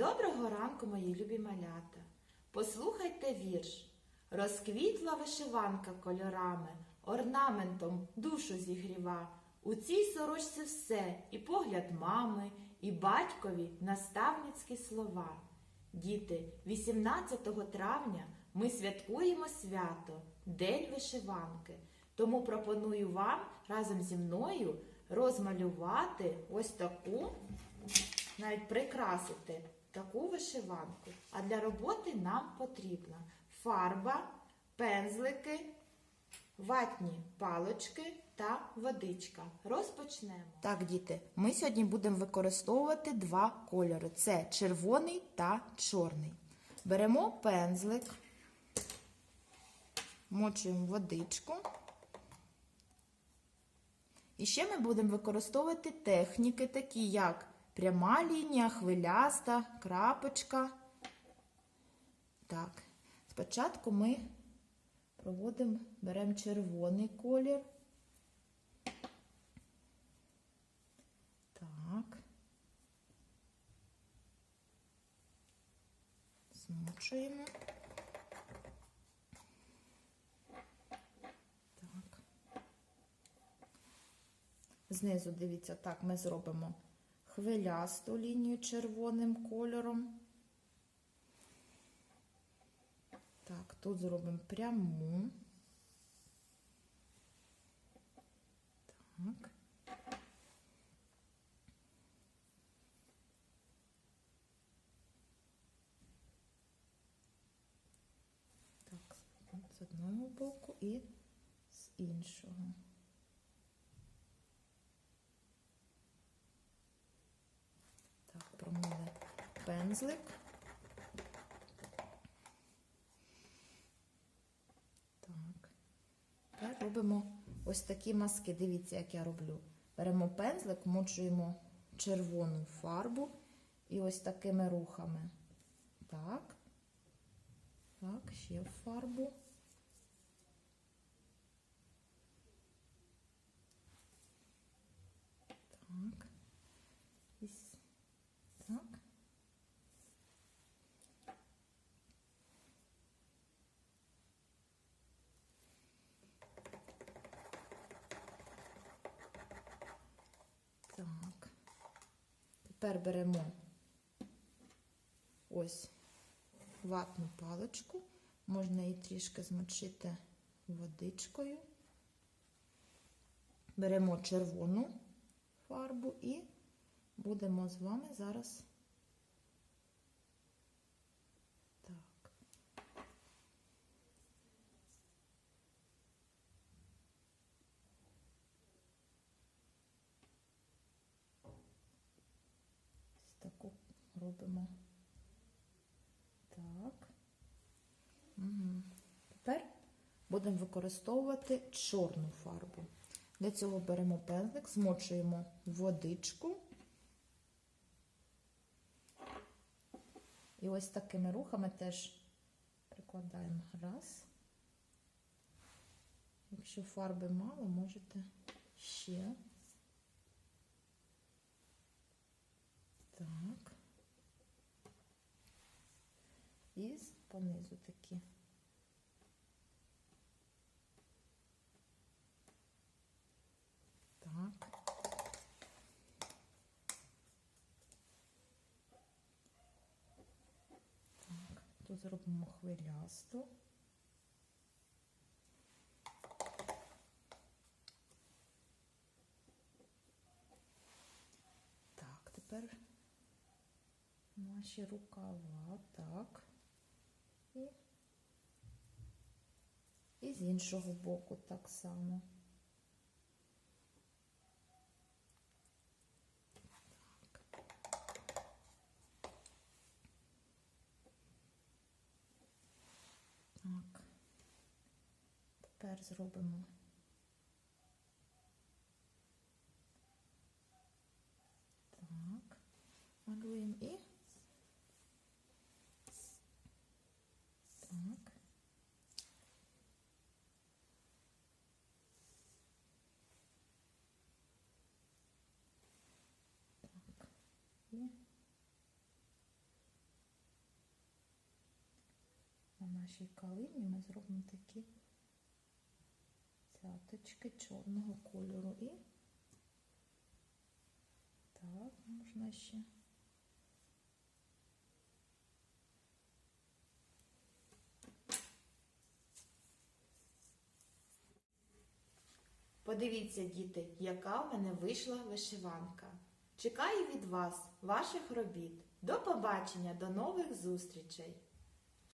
Доброго ранку, мої любі малята. Послухайте вірш. Розквітла вишиванка кольорами, орнаментом душу зігріва. У цій сорочці все, і погляд мами, і батькові наставницькі слова. Діти, 18 травня ми святкуємо свято, День вишиванки. Тому пропоную вам разом зі мною розмалювати ось таку навіть прикрасити таку вишиванку. А для роботи нам потрібна фарба, пензлики, ватні палочки та водичка. Розпочнемо. Так, діти, ми сьогодні будемо використовувати два кольори: це червоний та чорний. Беремо пензлик, мочуємо водичку. І ще ми будемо використовувати техніки, такі як пряма лінія, хвиляста, крапочка. Так, спочатку ми проводимо, беремо червоний колір. Так. Змочуємо. Так. Знизу, дивіться, так, ми зробимо хвилясту лінію червоним кольором. Так, тут зробимо пряму. Так. Так, з одного боку і з іншого. Так, промили пензлик. Так. Тепер робимо ось такі маски. Дивіться, як я роблю. Беремо пензлик, мочуємо червону фарбу і ось такими рухами. Так. Так, ще фарбу. Так. І с- Так. Так. Тепер беремо ось ватну паличку. Можна її трішки змочити водичкою. Беремо червону фарбу і будемо з вами зараз. Так. Ось таку робимо. Так. Угу. Тепер будемо використовувати чорну фарбу. Для цього беремо пензлик, змочуємо водичку. І ось такими рухами теж прикладаємо раз. Якщо фарби мало, можете ще. Так. І понизу такі. Так. Так, тут зробимо хвилясту. Тепер наші рукава, так. І, і з іншого боку так само. Так. Тепер зробимо. Так, малюємо і. сьогодні. На нашій калині ми зробимо такі цяточки чорного кольору і так, можна ще. Подивіться, діти, яка в мене вийшла вишиванка. Чекаю від вас, ваших робіт. До побачення, до нових зустрічей!